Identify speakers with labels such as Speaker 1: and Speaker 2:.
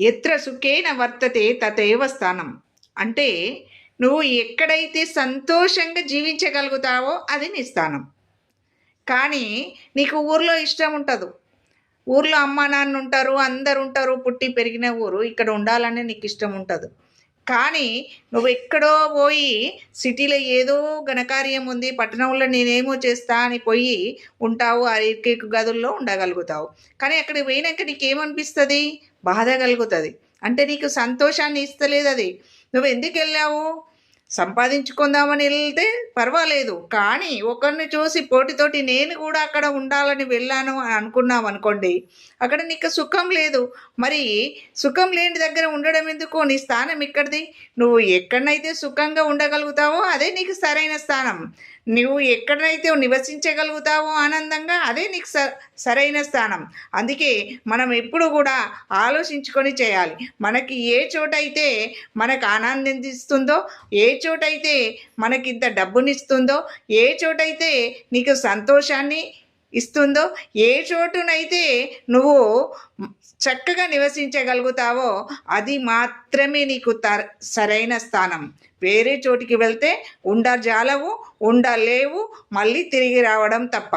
Speaker 1: ఎత్ర సుఖేన వర్తతే తతేవ స్థానం. అంటే నువ్వు ఎక్కడైతే సంతోషంగా జీవించగలుగుతావో అది నీ స్థానం. కానీ నీకు ఊర్లో ఇష్టం ఉంటుంది. ఊర్లో అమ్మ నాన్న ఉంటారు అందరు ఉంటారు పుట్టి పెరిగిన ఊరు. ఇక్కడ ఉండాలనే నీకు ఇష్టం ఉంటుంది. కానీ నువ్వు ఎక్కడో పోయి సిటీలో ఏదో ఘనకార్యం ఉంది పట్టణంలో నేనేమో చేస్తా అని పోయి ఉంటావు ఆ ఇరుకు గదుల్లో ఉండగలుగుతావు. కానీ అక్కడికి పోయినాక నీకేమనిపిస్తుంది? బాధ కలుగుతుంది. అంటే నీకు సంతోషాన్ని ఇస్తలేదు అది నువ్వు ఎందుకు వెళ్ళావు? సంపాదించుకుందామని వెళ్తే పర్వాలేదు. కానీ ఒకరిని చూసి పోటీతోటి నేను కూడా అక్కడ ఉండాలని వెళ్ళాను అని అనుకున్నాం అనుకోండి అక్కడ నీకు సుఖం లేదు. మరి సుఖం లేని దగ్గర ఉండడం ఎందుకు? నీ స్థానం ఇక్కడిది నువ్వు ఎక్కడనైతే సుఖంగా ఉండగలుగుతావో అదే నీకు సరైన స్థానం. నువ్వు ఎక్కడైతే నివసించగలుగుతావో ఆనందంగా అదే నీకు స సరైన స్థానం. అందుకే మనం ఎప్పుడు కూడా ఆలోచించుకొని చేయాలి. మనకి ఏ చోటైతే మనకు ఆనందిస్తుందో ఏ చోటైతే మనకి ఇంత డబ్బునిస్తుందో ఏ చోటైతే నీకు సంతోషాన్ని ఇస్తుందో ఏ చోటునైతే నువ్వు చక్కగా నివసించగలుగుతావో అది మాత్రమే నీకు తర సరైన స్థానం. వేరే చోటికి వెళ్తే ఉండజాలవు ఉండలేవు మళ్ళీ తిరిగి రావడం తప్ప.